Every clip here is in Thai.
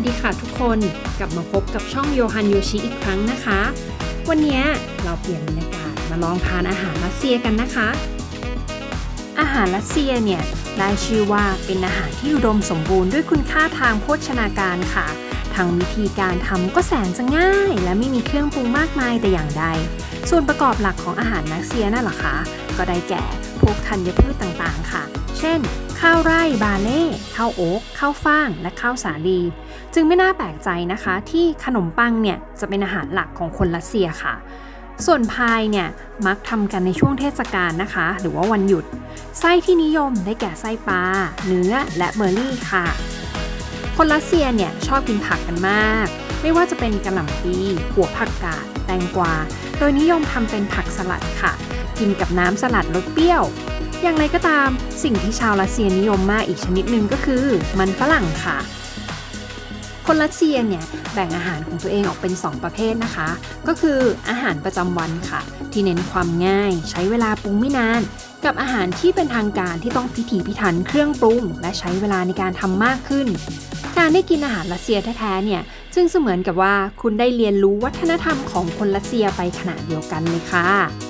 วัสดีค่ะทุกคนกลับมาพบกับช่องโยฮันโยชิอีกครั้งนะคะ วันนี้เราเปลี่ยนบรรยากาศมาลองทานอาหารรัสเซียกันนะคะ อาหารรัสเซียเนี่ยได้ชื่อว่าเป็นอาหารที่อุดมสมบูรณ์ด้วยคุณค่าทางโภชนาการค่ะทางวิธีการทำก็แสนจะง่าย และไม่มีเครื่องปรุงมากมายแต่อย่างใด ส่วนประกอบหลักของอาหารรัสเซียนั่นแหละคะก็ได้แก่พวกธัญพืชต่างๆค่ะ เช่น ข้าวไร่บาเล่ข้าวโอ๊กข้าวฟ่าง และข้าวสาลี จึงไม่น่าแปลกใจนะคะที่ขนมปังเนี่ยจะเป็นอาหารหลักของคนรัสเซียค่ะ ส่วนพายเนี่ยมักทำกันในช่วงเทศกาลนะคะ หรือว่าวันหยุด ไส้ที่นิยมได้แก่ไส้ปลา เนื้อ และเบอร์รี่ค่ะ คนรัสเซียเนี่ยชอบกินผักกันมาก ไม่ว่าจะเป็นกระหล่ำปีหัวผักกาด แตงกวา โดยนิยมทำเป็นผักสลัดค่ะ กินกับน้ำสลัดรสเปรี้ยว อย่างไรก็ตาม สิ่งที่ชาวรัสเซียนิยมมากอีกชนิดหนึ่งก็คือ มันฝรั่งค่ะ คนรัสเซียเนี่ยแบ่งอาหารของตัวเองออกเป็น 2 ประเภทนะคะ ก็คืออาหารประจำวันค่ะ ที่เน้นความง่าย ใช้เวลาปรุงไม่นาน กับอาหารที่เป็นทางการที่ต้องพิถีพิถันเครื่องปรุง และใช้เวลาในการทำมากขึ้นการได้กินอาหารรัสเซียแท้ๆ เนี่ยจึงเสมือนกับว่าคุณได้เรียนรู้วัฒนธรรมของคนรัสเซียไปขนาดเดียวกันเลยค่ะ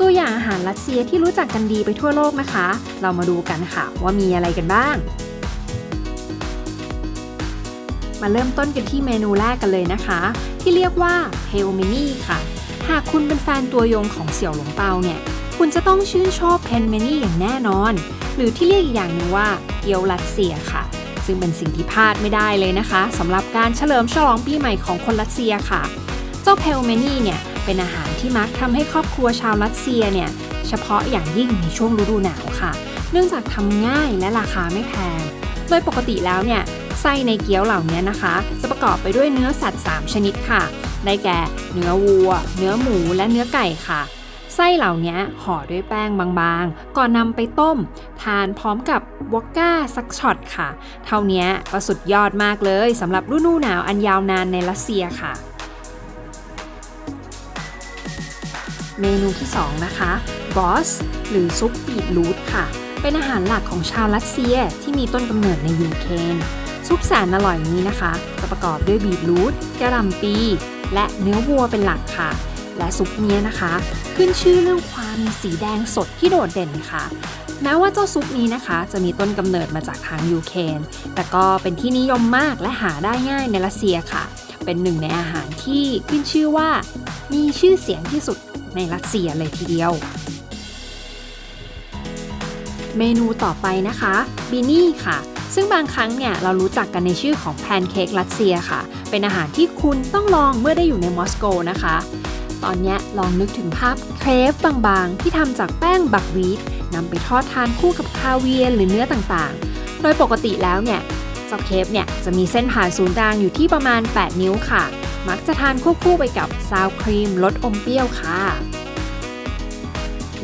ตัวอย่างอาหารรัสเซียที่รู้จักกันดีไปทั่วโลกนะคะ เรามาดูกันค่ะว่ามีอะไรกันบ้าง มาเริ่มต้นกันที่เมนูแรกกันเลยนะคะ ที่เรียกว่าเฮลเมนี่ค่ะ หากคุณเป็นแฟนตัวยงของเสี่ยวหลงเปาเนี่ยคุณจะต้องชื่นชอบเพนเมนี่อย่างแน่นอน หรือที่เรียกอีกอย่างหนึ่งว่าเกี๊ยวรัสเซียค่ะ ซึ่งเป็นสิ่งที่พลาดไม่ได้เลยนะคะสำหรับการเฉลิมฉลองปีใหม่ของคนรัสเซียค่ะ เจ้าเพลเมนี่เนี่ย เป็นอาหารที่มักทำให้ครอบครัวชาวรัสเซียเนี่ยเฉพาะอย่างยิ่งในช่วงฤดูหนาวค่ะ เนื่องจากทำง่ายและราคาไม่แพง โดยปกติแล้วเนี่ยไส้ในเกี๊ยวเหล่านี้นะคะ จะประกอบไปด้วยเนื้อสัตว์ 3 ชนิดค่ะ ได้แก่ เนื้อวัว เนื้อหมูและเนื้อไก่ค่ะ ไส้เหล่านี้ห่อด้วยแป้งบางๆ ก่อนนำไปต้ม ทานพร้อมกับวอกก้าสักช็อตค่ะ เท่านี้ก็สุดยอดมากเลยสำหรับฤดูหนาวอันยาวนานในรัสเซียค่ะ เมนูที่ 2 นะคะบอสหรือซุปบีทรูทค่ะ เป็นอาหารหลักของชาวรัสเซียที่มีต้นกำเนิดในยูเครนซุปแสนอร่อยนี้นะคะ จะประกอบด้วยบีทรูทกระหล่ำปีและเนื้อวัวเป็นหลักค่ะ และซุปเนี้ยนะคะ ขึ้นชื่อเรื่องความสีแดงสดที่โดดเด่นค่ะ แม้ว่าเจ้าซุปนี้นะคะ จะมีต้นกำเนิดมาจากทางยูเครนแต่ก็เป็นที่นิยมมากและหาได้ง่ายในรัสเซียค่ะ เป็นหนึ่งในอาหารที่ขึ้นชื่อว่ามีชื่อเสียงที่สุดในรัสเซียเลยทีเดียว เมนูต่อไปนะคะบินี่ค่ะ ซึ่งบางครั้งเนี่ยเรารู้จักกันในชื่อของแพนเค้กรัสเซียค่ะ เป็นอาหารที่คุณต้องลองเมื่อได้อยู่ในมอสโกนะคะ ตอนเนี้ยลองนึกถึงภาพเครปบางๆ ที่ทำจากแป้งบักวีทนำไปทอดทานคู่กับคาเวียร์หรือเนื้อต่างๆ โดยปกติแล้วเนี่ย เจ้าเคปเนี่ยจะมีเส้นผ่านศูนย์กลางอยู่ที่ประมาณ 8 นิ้วค่ะ มักจะทานควบคู่ไปกับซาวครีมรสอมเปรี้ยวค่ะ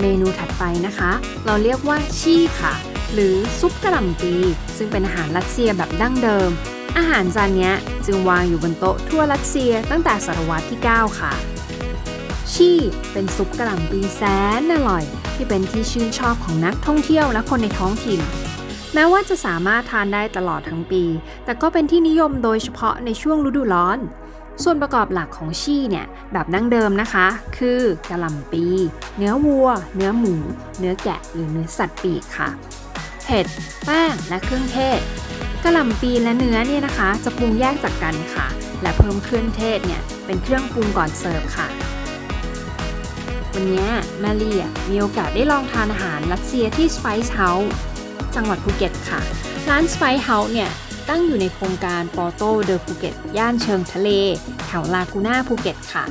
เมนูถัดไปนะคะ เราเรียกว่าชี่ค่ะ หรือซุปกระหล่ำปีซึ่งเป็นอาหารรัสเซียแบบดั้งเดิม อาหารจานนี้จึงวางอยู่บนโต๊ะทั่วรัสเซียตั้งแต่ศตวรรษที่ 9 ค่ะชี่เป็นซุปกระหล่ำปีแสนอร่อย ที่เป็นที่ชื่นชอบของนักท่องเที่ยวและคนในท้องถิ่น แม้ว่าจะสามารถทานได้ตลอดทั้งปี แต่ก็เป็นที่นิยมโดยเฉพาะในช่วงฤดูร้อน ส่วนประกอบหลักของชีเนี่ยแบบดั้งเดิมนะคะ คือกะหล่ำปี เนื้อวัว เนื้อหมู เนื้อแกะหรือเนื้อสัตว์ปีกค่ะ เห็ด แป้ง และเครื่องเทศกะหล่ำปีและเนื้อเนี่ยนะคะ จะปรุงแยกจากกันค่ะ และเพิ่มเครื่องเทศเนี่ยเป็นเครื่องปรุงก่อนเสิร์ฟค่ะ วันนี้แมลี่มีโอกาสได้ลองทานอาหารรัสเซียที่ Spice House จังหวัดภูเก็ตค่ะ ร้าน Spice House เนี่ยตั้งอยู่ในโครงการปอโต้เดอภูเก็ตย่านเชิงทะเล แถวลากูน่าภูเก็ตค่ะ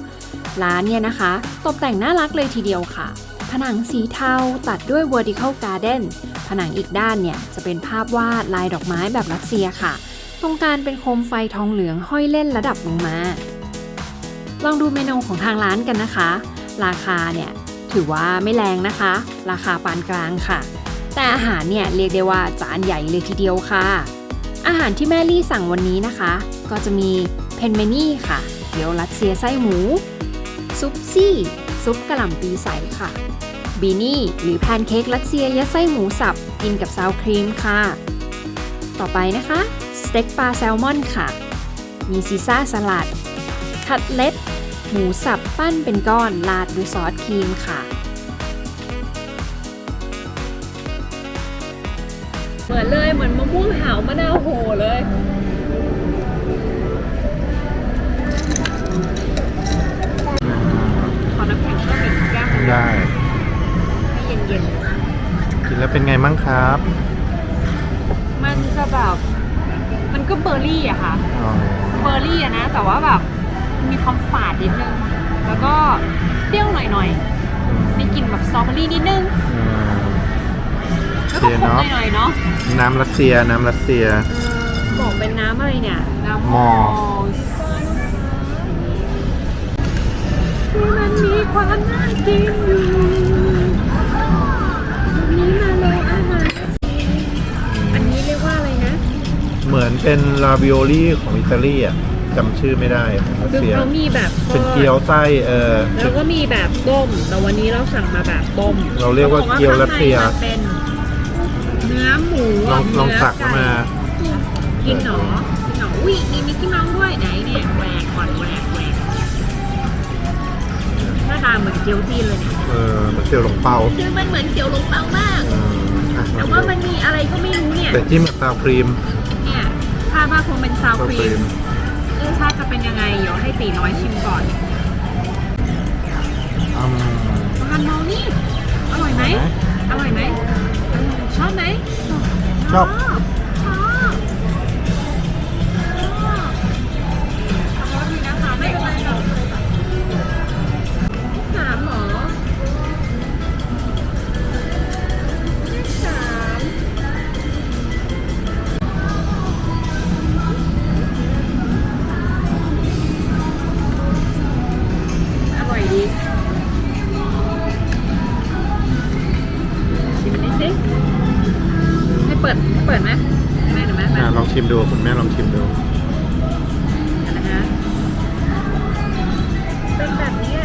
ร้านเนี่ยนะคะ ตกแต่งน่ารักเลยทีเดียวค่ะ ผนังสีเทาตัดด้วย vertical garden ผนังอีกด้านเนี่ยจะเป็นภาพวาดลายดอกไม้แบบรัสเซียค่ะ ตรงกลางเป็นโคมไฟทองเหลืองห้อยเล่นระดับลงมา ลองดูเมนูของทางร้านกันนะคะ ราคาเนี่ยถือว่าไม่แรงนะคะ ราคาปานกลางค่ะ แต่อาหารเนี่ยเรียกได้ว่าจานใหญ่เลยทีเดียวค่ะ อาหารที่แม่ลี่สั่งวันนี้นะคะ ก็จะมีเพนเมนี่ค่ะเกี๊ยวรัสเซียไส้หมู ซุปซี่ ซุปกระหล่ำปีใสค่ะ บีนี่ หรือแพนเค้กรัสเซียยัดไส้หมูสับ กินกับซาวครีมค่ะ ต่อไปนะคะ สเต็กปลาแซลมอนค่ะ มีซีซ่าสลัด คัตเล็ตหมูสับปั้นเป็นก้อนราดด้วยซอสครีมค่ะ เหมือนเลยเหมือนมะม่วงหาวมะนาวโหเลยขอน้ำแข็งเพิ่มอีกแก้วหนึ่งได้ ให้เย็นกินแล้วเป็นไงมั่งครับ ๆ มันจะแบบ มันก็เบอร์รี่อะค่ะ อ๋อ เบอร์รี่อะนะ แต่ว่าแบบมีความฝาดนิดนึง แล้วก็เปรี้ยวหน่อยๆมีกลิ่นแบบสตรอเบอรี่นิดนึง อืม แล้วก็ขมหน่อยๆเนาะน้ำรัสเซีย น้ำรัสเซีย บอกเป็นน้ำอะไรเนี่ย น้ำมอสที่มันมีความน่ากินอยู่วันนี้มาเลยอาหารอันนี้เรียกว่าอะไรนะ เหมือนเป็นลาวิโอลี่ของอิตาลีอะจำชื่อไม่ได้ของรัสคือเซีย เขามีแบบทอดเป็นเกี๊ยวไส้เออ แล้วก็มีแบบต้ม แต่วันนี้เราสั่งมาแบบต้มเราเรียกว่าเกี๊ยวรัสเซีย ขาบอกว่าข้างในมันเป็น เนื้อหมูลองลองเนื้ตักไมากินหนอกินหนออุ้ยมีมิกกี้เมาส์ด้วยไหนเนี่ยแหวกก่อนแหวกแหวกหน้าตาเหมือนเกี๊ยวจีนเลยเนี่ยเออมันเซียวหลงเปาคือมันเหมือนเกี๊ยวหลงเปามากเอออะแต่ว่ามันมีอะไรก็ไม่รู้เนี่ย แต่จิ้มกับซาวครีมเนี่ยคาดว่าคงเป็นซาวซาวครีครีมมรสชาติจะเป็นยังไงเดี๋ยวให้ตีน้อยชิมก่อนอืมทานเมานี่ อร่อยไหม อร่อยไหมชอบไหม ช เปิด เปิดไหมแม่หรือแม่แม่อะลองชิมดูคุณแม่ลองชิมดู นะฮะเป็นแบบเนี้ย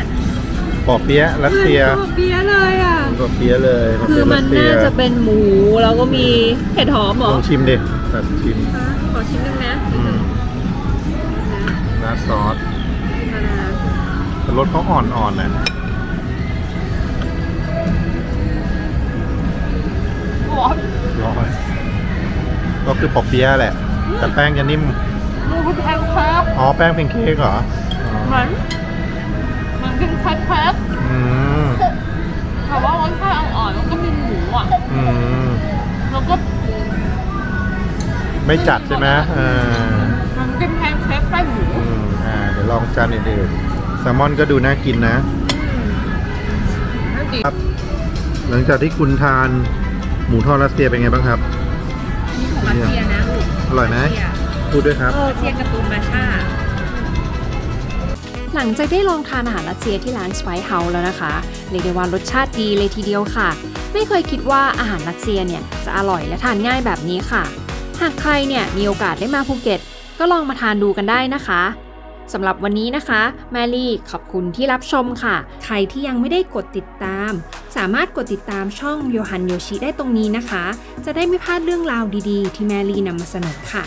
ปอเปี๊ยะรัสเซียหมือนตัวเปี๊ยะเลยอะ ปอเปี๊ยะเลยคือมันปอเปี๊ยน่ารัสเซียจะเป็นหมู แล้วก็มีเห็ดหอมเหรลอองชิมดิแบบชิมคะขอชิมนึงนะอืมราดซอสนะนะแต่รสเขาอ่อนๆนะ โอ้ยร้อยก็คือปอเปี๊ยะแหละ แต่แป้งจะนิ่มดูคุณแพงครับอ๋อแป้งเป็นเค้กเหรออ๋อเหมือนเหมือนเป็นแครบอืมๆแต่ว่ารสชาติอ่อนๆแล้วก็มีหมูอะอืมแล้วก็ ไม่จัดใช่ไหมเออมันเป็นแพนเค้กไส้หมูอืมอ่าเดี๋ยวลองจานอื่นๆแซลมอนก็ดูน่ากินนะ ครับ หลังจากที่คุณทาน หมูทอดรัสเซียเป็นไงบ้างครับ นี่ของรัสเซียนะอร่อยไหมรัสเซียพูดด้วยครับ เออเทียนการ์ตูนมาชาหลังจากได้ลองทานอาหารรัสเซียที่ร้านสไปเฮาแล้วนะคะเรียกได้ว่ารสชาติดีเลยทีเดียวค่ะ ไม่เคยคิดว่าอาหารรัสเซียเนี่ยจะอร่อยและทานง่ายแบบนี้ค่ะ หากใครเนี่ยมีโอกาสได้มาภูเก็ต ก็ลองมาทานดูกันได้นะคะ สำหรับวันนี้นะคะ แมรี่ขอบคุณที่รับชมค่ะ ใครที่ยังไม่ได้กดติดตาม สามารถกดติดตามช่องโยฮันโยชิได้ตรงนี้นะคะ จะได้ไม่พลาดเรื่องราวดีๆ ที่แมรี่นำมาเสนอค่ะ